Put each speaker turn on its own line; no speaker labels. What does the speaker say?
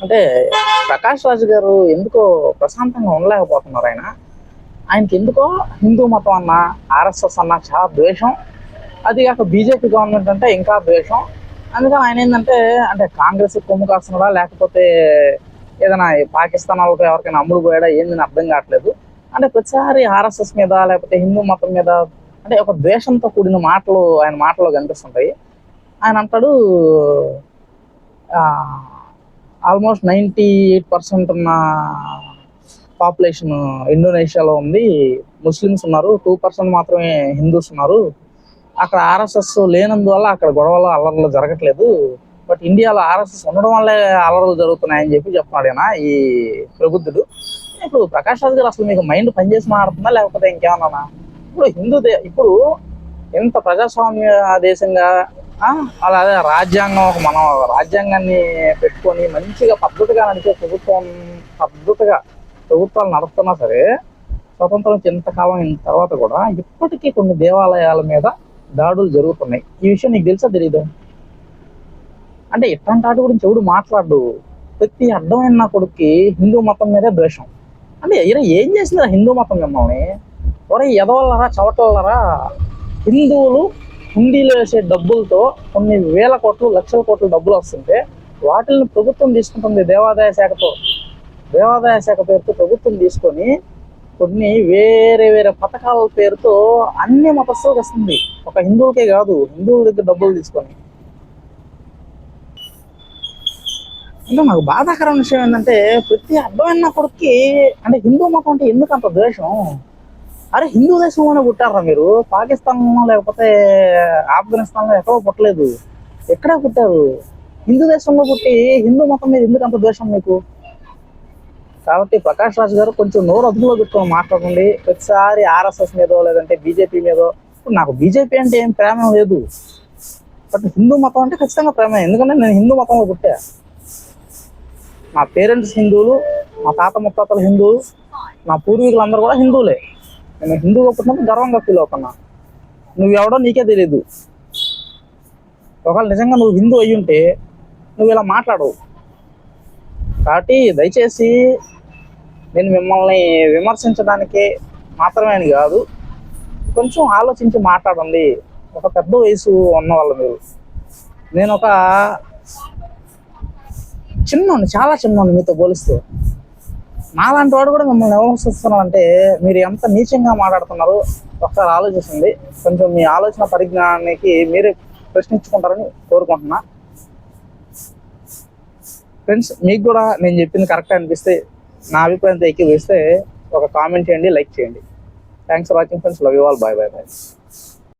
అంటే ప్రకాష్ రాజు గారు ఎందుకో ప్రశాంతంగా ఉండలేకపోతున్నారు ఆయన. ఆయనకి ఎందుకో హిందూ మతం అన్న ఆర్ఎస్ఎస్ అన్న చాలా ద్వేషం. అది కాక బీజేపీ గవర్నమెంట్ అంటే ఇంకా ద్వేషం. అందుకని ఆయన ఏంటంటే అంటే కాంగ్రెస్ కొమ్ము కాస్తున్నాడా లేకపోతే ఏదైనా పాకిస్తాన్ వాళ్ళకి ఎవరికైనా అమ్ముడు పోయాడా ఏందని అర్థం కావట్లేదు. అంటే ప్రతిసారి ఆర్ఎస్ఎస్ మీద లేకపోతే హిందూ మతం మీద అంటే ఒక ద్వేషంతో కూడిన మాటలు ఆయన మాటలో కనిపిస్తుంటాయి. ఆయన అంటాడు ఆల్మోస్ట్ నైంటీ ఎయిట్ పర్సెంట్ ఉన్న పాపులేషన్ ఇండోనేషియాలో ఉంది. ముస్లిమ్స్ ఉన్నారు. టూ పర్సెంట్ మాత్రమే హిందూస్ ఉన్నారు. అక్కడ ఆర్ఎస్ఎస్ లేనందువల్ల అక్కడ గొడవలు అల్లర్లు జరగట్లేదు. బట్ ఇండియాలో ఆర్ఎస్ఎస్ ఉండడం వల్లే అల్లర్లు జరుగుతున్నాయని చెప్పి చెప్తున్నాడు ఆయన ఈ ప్రబుద్ధుడు. ఇప్పుడు ప్రకాష్ రాజ్ గారు అసలు మీకు మైండ్ పనిచేసి మాడుతుందా లేకపోతే ఇంకేమన్నా ఇప్పుడు హిందూ దే ఇప్పుడు ఎంత ప్రజాస్వామ్య దేశంగా? అలాగే రాజ్యాంగం ఒక మనం రాజ్యాంగాన్ని పెట్టుకొని మంచిగా పద్ధతిగా నడిచే ప్రభుత్వం పద్ధతిగా ప్రభుత్వాలు నడుస్తున్నా సరే స్వతంత్రం వచ్చిన ఇంతకాలం అయిన తర్వాత కూడా ఇప్పటికీ కొన్ని దేవాలయాల మీద దాడులు జరుగుతున్నాయి. ఈ విషయం నీకు తెలుసా తెలియదు అంటే ఇట్లాంటి వాటి గురించి ఎవడు మాట్లాడు ప్రతి అడ్డమైన నా కొడుక్కి హిందూ మతం మీదే ద్వేషం. అంటే ఏం చేసిందిరా హిందూ మతం మిమ్మల్ని? ఒరే ఎదవల్లరా చవటల్లరా? హిందువులు హుండీలు వేసే డబ్బులతో కొన్ని వేల కోట్లు లక్షల కోట్ల డబ్బులు వస్తుంటే వాటిని ప్రభుత్వం తీసుకుంటుంది దేవాదాయ శాఖతో. దేవాదాయ శాఖ పేరుతో ప్రభుత్వం తీసుకొని కొన్ని వేరే వేరే పథకాల పేరుతో అన్ని మతస్థులకు వస్తుంది. ఒక హిందువులకే కాదు హిందువుల దగ్గర డబ్బులు తీసుకొని. ఇంకా నాకు బాధాకరమైన విషయం ఏంటంటే ప్రతి అర్థమైన కొడుక్కి అంటే హిందూ మతం అంటే ఎందుకు అంత ద్వేషం? అరే హిందూ దేశంలోనే పుట్టారా మీరు? పాకిస్తాన్ లేకపోతే ఆఫ్ఘనిస్తాన్లో ఎక్కడో పుట్టలేదు. ఎక్కడ పుట్టారు? హిందూ దేశంలో పుట్టి హిందూ మతం మీద ఎందుకు అంత ద్వేషం మీకు? కాబట్టి ప్రకాష్ రాజ్ గారు కొంచెం నోరు అదుపులో పెట్టుకొని మాట్లాడండి. ప్రతిసారి ఆర్ఎస్ఎస్ మీదో లేదంటే బీజేపీ మీదో. ఇప్పుడు నాకు బీజేపీ అంటే ఏం ప్రేమ లేదు. బట్ హిందూ మతం అంటే ఖచ్చితంగా ప్రేమ. ఎందుకంటే నేను హిందూ మతంలో పుట్టా. మా పేరెంట్స్ హిందువులు మా తాత ముత్తాతలు హిందువులు నా పూర్వీకులందరూ కూడా హిందువులే. నేను హిందువుగా పుట్టినప్పుడు గర్వంగా ఫీల్ అవుతున్నా. నువ్వు ఎవడో నీకే తెలియదు ఒకవేళ నిజంగా నువ్వు హిందూ అయి ఉంటే నువ్వు ఇలా మాట్లాడవు కాబట్టి దయచేసి నేను మిమ్మల్ని విమర్శించడానికి మాత్రమే అని కాదు కొంచెం ఆలోచించి మాట్లాడండి. ఒక పెద్ద వయసు ఉన్న వాళ్ళు మీరు. నేను ఒక చిన్నోని చాలా చిన్నోని మీతో పోలిస్తే. నాలాంటి వాడు కూడా మిమ్మల్ని విమర్శిస్తున్నారంటే మీరు ఎంత నీచంగా మాట్లాడుతున్నారు ఒకసారి ఆలోచిస్తుంది కొంచెం మీ ఆలోచన పరిజ్ఞానానికి మీరే ప్రశ్నించుకుంటారని కోరుకుంటున్నా. ఫ్రెండ్స్ మీకు కూడా నేను చెప్పింది కరెక్ట్ అనిపిస్తే నా అభిప్రాయంతో ఎక్కి వేస్తే ఒక కామెంట్ చేయండి లైక్ చేయండి. Thanks for watching friends love you all bye bye bye